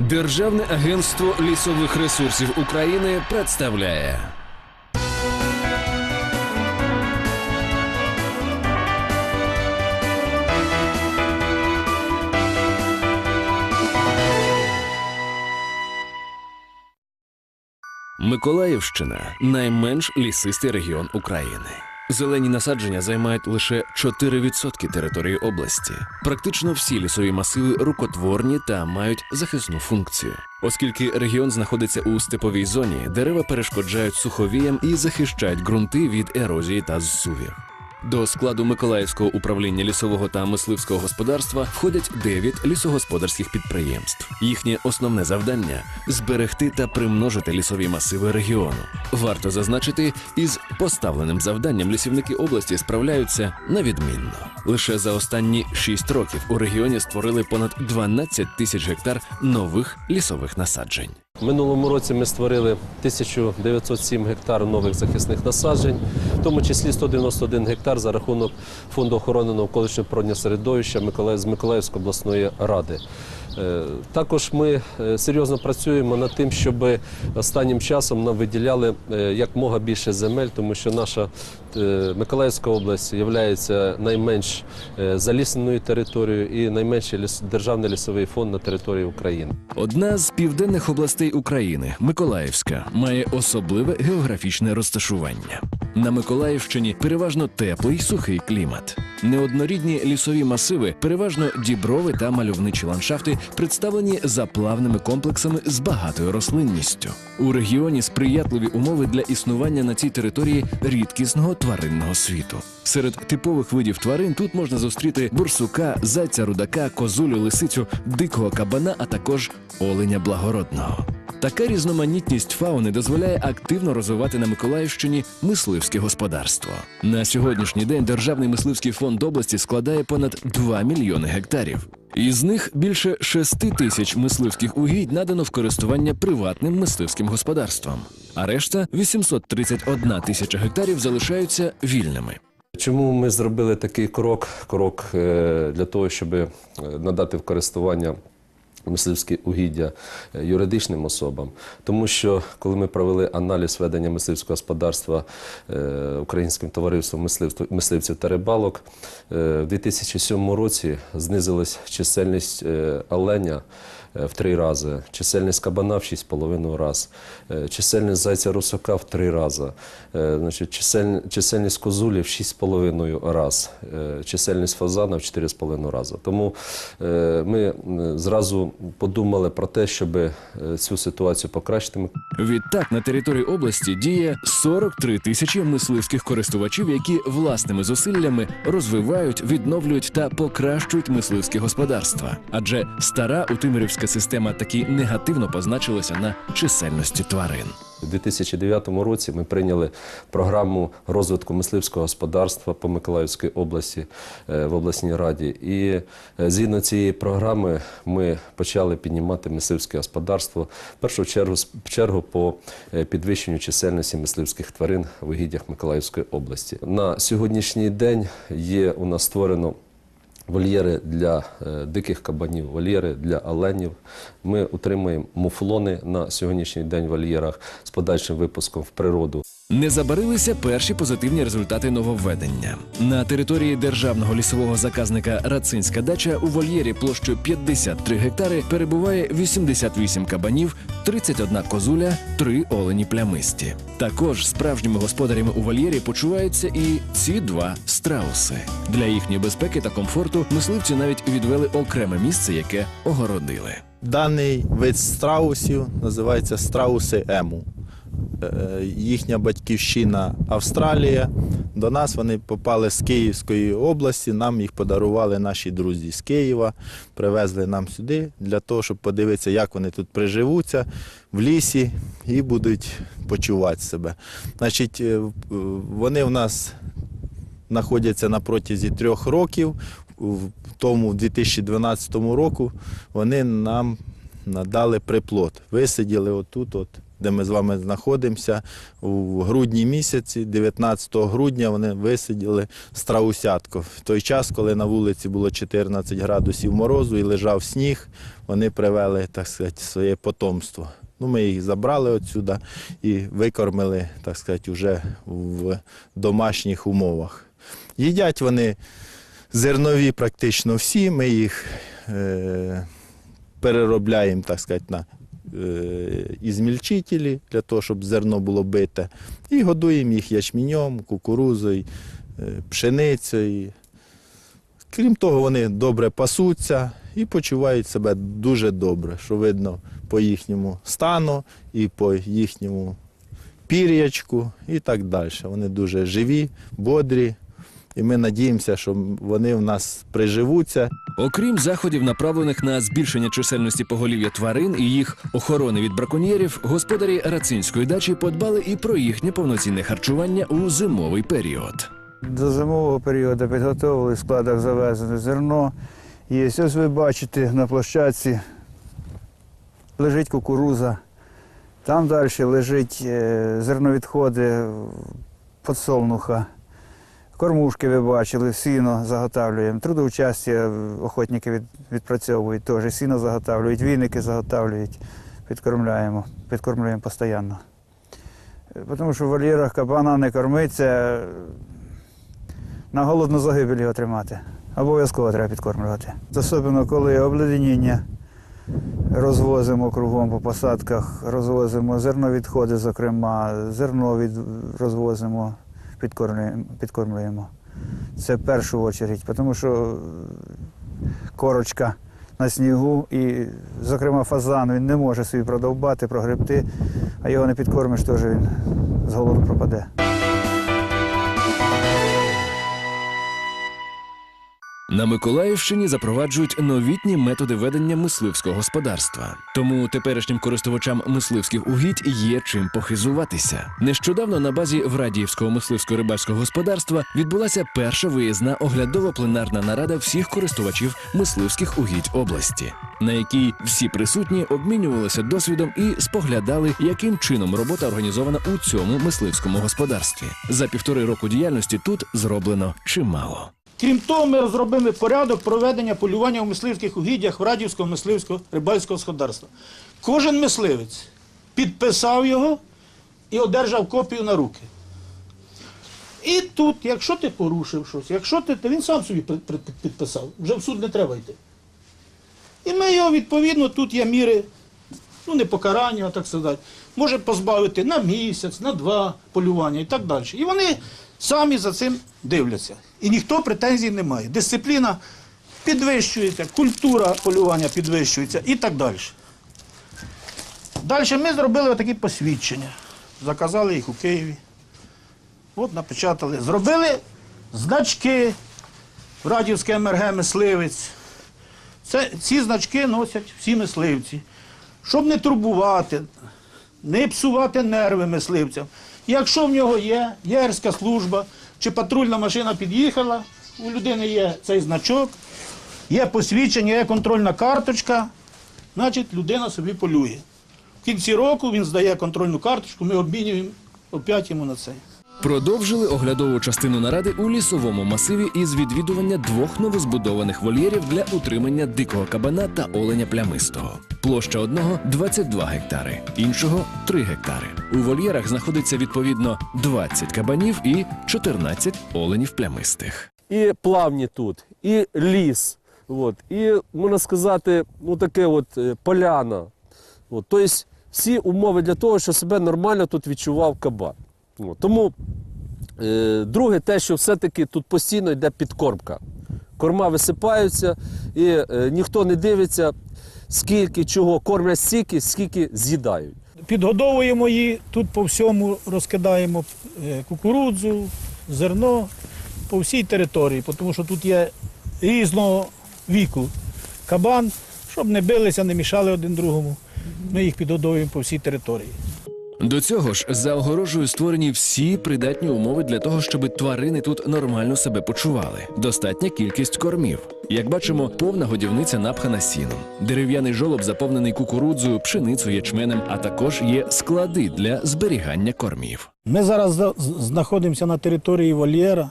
Державне агентство лісових ресурсів України представляє. Миколаївщина найменш лісистий регіон України. Зелені насадження займають лише 4% території області. Практично всі лісові масиви рукотворні та мають захисну функцію. Оскільки регіон знаходиться у степовій зоні, дерева перешкоджають суховіям і захищають ґрунти від ерозії та зсувів. До складу Миколаївського управління лісового та мисливського господарства входять 9 лісогосподарських підприємств. Їхнє основне завдання зберегти та примножити лісові масиви регіону. Варто зазначити, із поставленим завданням лісівники області справляються на відмінно. Лише за останні 6 років у регіоні створили понад 12 тисяч гектар нових лісових насаджень. Минулому році ми створили 1907 гектар нових захисних насаджень, в тому числі 191 гектар за рахунок фонду охорони навколишнього природнього середовища з Миколаївської обласної ради. Е, Також ми е, серйозно працюємо над тим, щоб останнім часом нам виділяли е, як мога більше земель, тому що наша Миколаївська область є найменш е, залісненою територією і найменший державний лісовий фонд на території України. Одна з південних областей України, Миколаївська, має особливе географічне розташування. На Миколаївщині переважно теплий сухий клімат. Неоднорідні лісові масиви, переважно діброви та мальовничі ландшафти, представлені заплавними комплексами з багатою рослинністю. У регіоні сприятливі умови для існування на цій території рідкісного тваринного світу. Серед типових видів тварин тут можна зустріти бурсука, зайця рудака, козулю, лисицю, дикого кабана, а також оленя благородного. Така різноманітність фауни дозволяє активно розвивати на Миколаївщині мисливське господарство. На сьогоднішній день Державний мисливський фонд області складає понад 2 мільйони гектарів. Із них більше 6 тисяч мисливських угідь надано в користування приватним мисливським господарствам, а решта 831 тисяча гектарів залишаються вільними. Чому ми зробили такий крок? Крок е, для того, щоб е, надати в користування мисливські угіддя е, юридичним особам. Тому що коли ми провели аналіз ведення мисливського господарства е, Українським товариством мисливців та рибалок, е, в 2007 році знизилась чисельність оленя в три рази, чисельність кабана в 6,5 раз, е, чисельність зайця русака в три рази, е, значить, чисель- чисельність козулі в 6,5 раз, е, чисельність фазана в 4,5 рази. Тому е, ми зразу подумали про те, щоб е, цю ситуацію покращити. Відтак на території області діє 43 тисячі мисливських користувачів, які власними зусиллями розвивають, відновлюють та покращують мисливські господарства. Адже стара утимирівська система таки негативно позначилася на чисельності тварин. У 2009 році ми прийняли програму розвитку мисливського господарства по Миколаївській області е, в обласній раді. І е, згідно цієї програми ми почали піднімати мисливське господарство в першу чергу, чергу по е, підвищенню чисельності мисливських тварин в угіддях Миколаївської області. На сьогоднішній день є у нас створено вольєри для е, диких кабанів, вольєри для оленів. Ми утримуємо муфлони на сьогоднішній день в вольєрах з подальшим випуском в природу. Не забарилися перші позитивні результати нововведення. На території державного лісового заказника Рацинська дача у вольєрі площею 53 гектари перебуває 88 кабанів, 31 козуля, 3 олені плямисті. Також справжніми господарями у вольєрі почуваються і ці два страуси. Для їхньої безпеки та комфорту мисливці навіть відвели окреме місце, яке огородили. Даний вид страусів називається страуси ему. Е, Їхня батьківщина Австралія. До нас вони попали з Київської області. Нам їх подарували наші друзі з Києва, привезли нам сюди для того, щоб подивитися, як вони тут приживуться в лісі і будуть почувати себе. Значить, е, вони в нас знаходяться на протязі трьох років. В тому 2012 року вони нам надали приплод. Висиділи отут, от де ми з вами знаходимося, у грудні місяці, 19 грудня, вони висиділи страусятко. В той час, коли на вулиці було 14 градусів морозу і лежав сніг, вони привели так сказати, своє потомство. Ну, ми їх забрали отсюди і викормили, так сказати, вже в домашніх умовах. Їдять вони зернові практично всі. Ми їх е, переробляємо, так сказати, на ізмільчителі для того, щоб зерно було бите. І годуємо їх ячменем, кукурузою, е, пшеницею. Крім того, вони добре пасуться і почувають себе дуже добре, що видно по їхньому стану і по їхньому пір'ячку і так далі. Вони дуже живі, бодрі. І ми надіємося, що вони в нас приживуться Окрім заходів, направлених на збільшення чисельності поголів'я тварин і їх охорони від браконьєрів, господарі рацинської дачі подбали і про їхнє повноцінне харчування у зимовий період. До зимового періоду підготовили в складах завезене зерно. І ось ви бачите на площадці лежить кукуруза. Там далі лежить е, зерновідходи подсолнуха. Кормушки ви бачили, сіно заготавлюємо. Трудоучастя охотники від, відпрацьовують теж. Сіно заготавлюють, віники заготавлюють, підкормляємо, підкормлюємо постійно. Е, Тому що в вольєрах кабана не кормиться, на голодну загибель його тримати. Обов'язково треба підкормлювати. Особливо, коли обледеніння розвозимо кругом по посадках, розвозимо зерновідходи, зокрема, зерно від... розвозимо, підкормлюємо. Це в першу чергу, тому що корочка на снігу і, зокрема, фазан він не може собі продовбати, прогребти, а його не підкормиш, теж він з голоду пропаде. На Миколаївщині запроваджують новітні методи ведення мисливського господарства. Тому теперішнім користувачам мисливських угідь є чим похизуватися. Нещодавно на базі Врадіївського мисливсько-рибальського господарства відбулася перша виїзна оглядово-пленарна нарада всіх користувачів мисливських угідь області, на якій всі присутні обмінювалися досвідом і споглядали, яким чином робота організована у цьому мисливському господарстві. За півтори року діяльності тут зроблено чимало. Крім того, ми розробили порядок проведення полювання у мисливських угіддях в Радівського мисливського рибальського господарства. Кожен мисливець підписав його і одержав копію на руки. І тут, якщо ти порушив щось, якщо ти, то він сам собі підписав, вже в суд не треба йти. І ми його, відповідно, тут є міри, ну не покарання, а так сказати, може позбавити на місяць, на два полювання і так далі. І вони самі за цим дивляться. І ніхто претензій не має. Дисципліна підвищується, культура полювання підвищується і так далі. Далі ми зробили отакі посвідчення. Заказали їх у Києві. От напечатали. Зробили значки Радівське МРГ мисливець. Це, ці значки носять всі мисливці. Щоб не турбувати, не псувати нерви мисливцям. Якщо в нього є єрська служба чи патрульна машина під'їхала, у людини є цей значок, є посвідчення, є контрольна карточка, значить людина собі полює. В кінці року він здає контрольну карточку, ми обмінюємо опять йому на це. Продовжили оглядову частину наради у лісовому масиві із відвідування двох новозбудованих вольєрів для утримання дикого кабана та оленя плямистого. Площа одного 22 гектари, іншого 3 гектари. У вольєрах знаходиться відповідно 20 кабанів і 14 оленів плямистих. і плавні тут, і ліс. От, і, можна сказати, ну таке от е, поляна. От, тобто всі умови для того, щоб себе нормально тут відчував кабан. Тому е, друге, те, що все-таки тут постійно йде підкормка. Корма висипаються, і е, ніхто не дивиться, скільки чого кормлять стільки, скільки з'їдають. Підгодовуємо її, тут по всьому розкидаємо е, кукурудзу, зерно по всій території, тому що тут є різного віку кабан, щоб не билися, не мішали один другому. Ми їх підгодовуємо по всій території. До цього ж за огорожею створені всі придатні умови для того, щоб тварини тут нормально себе почували. Достатня кількість кормів. Як бачимо, повна годівниця напхана сіном. Дерев'яний жолоб заповнений кукурудзою, пшеницею, ячменем, а також є склади для зберігання кормів. Ми зараз знаходимося на території вольєра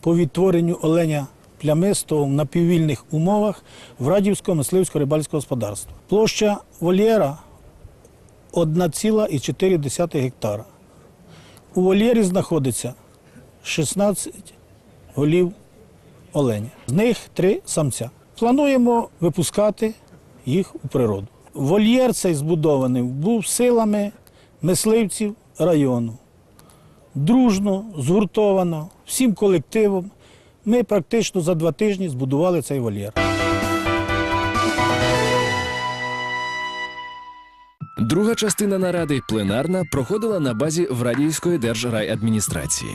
по відтворенню оленя плямистого в напіввільних умовах в Радівського мисливського рибальського господарства. Площа вольєра 1,4 гектара. У вольєрі знаходиться 16 голів оленя. З них три самця. Плануємо випускати їх у природу. Вольєр цей збудований був силами мисливців району дружно, згуртовано, всім колективом. Ми практично за два тижні збудували цей вольєр. Друга частина наради пленарна проходила на базі Врадіївської держрайадміністрації.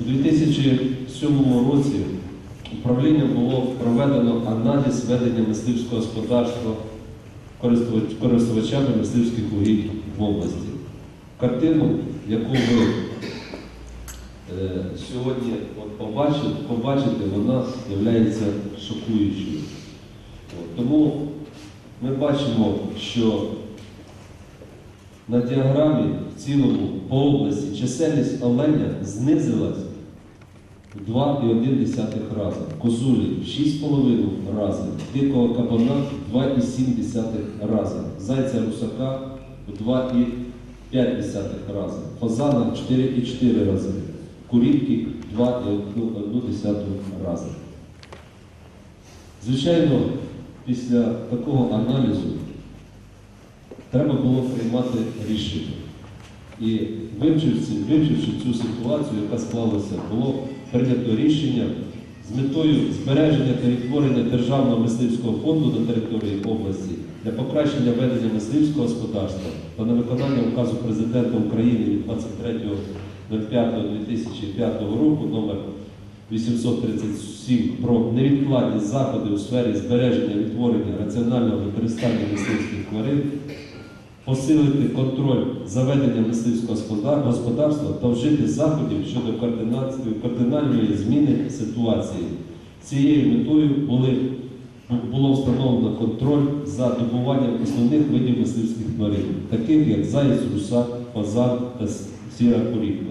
У 2007 році управлінням було проведено аналіз ведення мисливського господарства користувачами мисливських угідь в області. Картину, яку ви е, сьогодні от побачите, вона є шокуючою. Тому ми бачимо, що на діаграмі в цілому по області чисельність оленя знизилась в 2,1 рази, козулі в 6,5 рази, дикого кабана в 2,7 рази, зайця русака в 2,5 рази, фазана в 4,4 рази, курівки в 2,1 рази. Звичайно, після такого аналізу треба було приймати рішення. І вивчивши, вивчивши цю ситуацію, яка склалася, було прийнято рішення з метою збереження та відтворення державного мисливського фонду на території області для покращення ведення мисливського господарства та на виконання указу президента України від 23.05.2005 року номер 837 про невідкладні заходи у сфері збереження відтворення раціонального використання мисливських тварин посилити контроль за веденням мисливського господарства та вжити заходів щодо кардинальної зміни ситуації. Цією метою були, було встановлено контроль за добуванням основних видів мисливських тварин, таких як заєць, русак, фазан та сіра курівка.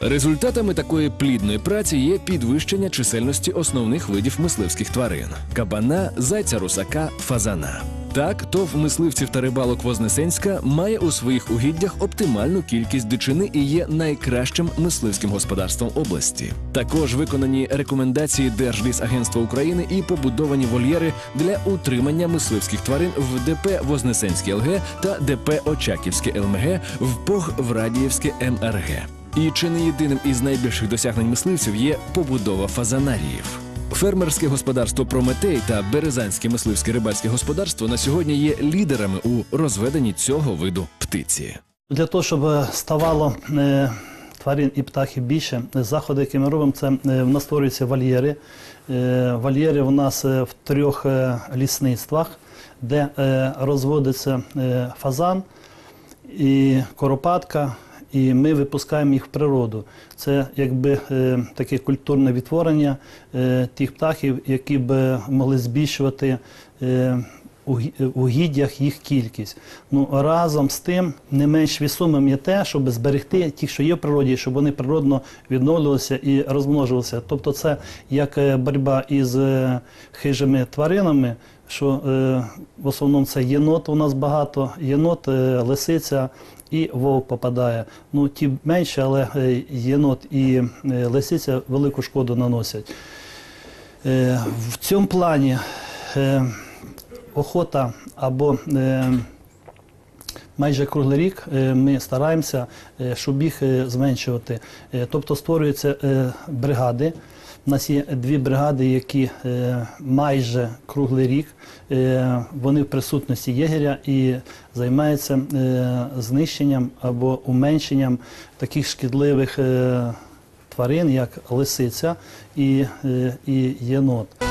Результатами такої плідної праці є підвищення чисельності основних видів мисливських тварин: кабана, зайця русака, фазана. Так, ТОВ мисливців та рибалок Вознесенська має у своїх угіддях оптимальну кількість дичини і є найкращим мисливським господарством області. Також виконані рекомендації Держлісагентства України і побудовані вольєри для утримання мисливських тварин в ДП Вознесенське ЛГ та ДП Очаківське ЛМГ в ПОГ Врадіївське МРГ. І чи не єдиним із найбільших досягнень мисливців є побудова фазанаріїв. Фермерське господарство Прометей та Березанське мисливське рибальське господарство на сьогодні є лідерами у розведенні цього виду птиці. Для того, щоб е, ставало е, тварин і птахів більше, заходи, які ми робимо, це е, в нас створюються вольєри. Вольєри в нас в трьох лісництвах, де розводиться фазан і коропатка, і ми випускаємо їх в природу. Це якби е, таке культурне відтворення е, тих птахів, які б могли збільшувати. Е, у гіддях їх кількість. Ну разом з тим не менш вісомим є те, щоб зберегти ті, що є в природі, щоб вони природно відновлювалися і розмножувалися. Тобто, це як боротьба із хижими тваринами, що е, в основному це єнот у нас багато, єнот, е, лисиця і вовк попадає. Ну ті менше, але е, єнот і е, лисиця велику шкоду наносять. Е, В цьому плані е, охота або е, майже круглий рік е, ми стараємося, е, щоб їх зменшувати. Тобто створюються бригади. У нас є дві бригади, які е, майже круглий рік е, вони в присутності єгеря і займаються е, знищенням або уменшенням таких шкідливих тварин, як лисиця і, і єнот.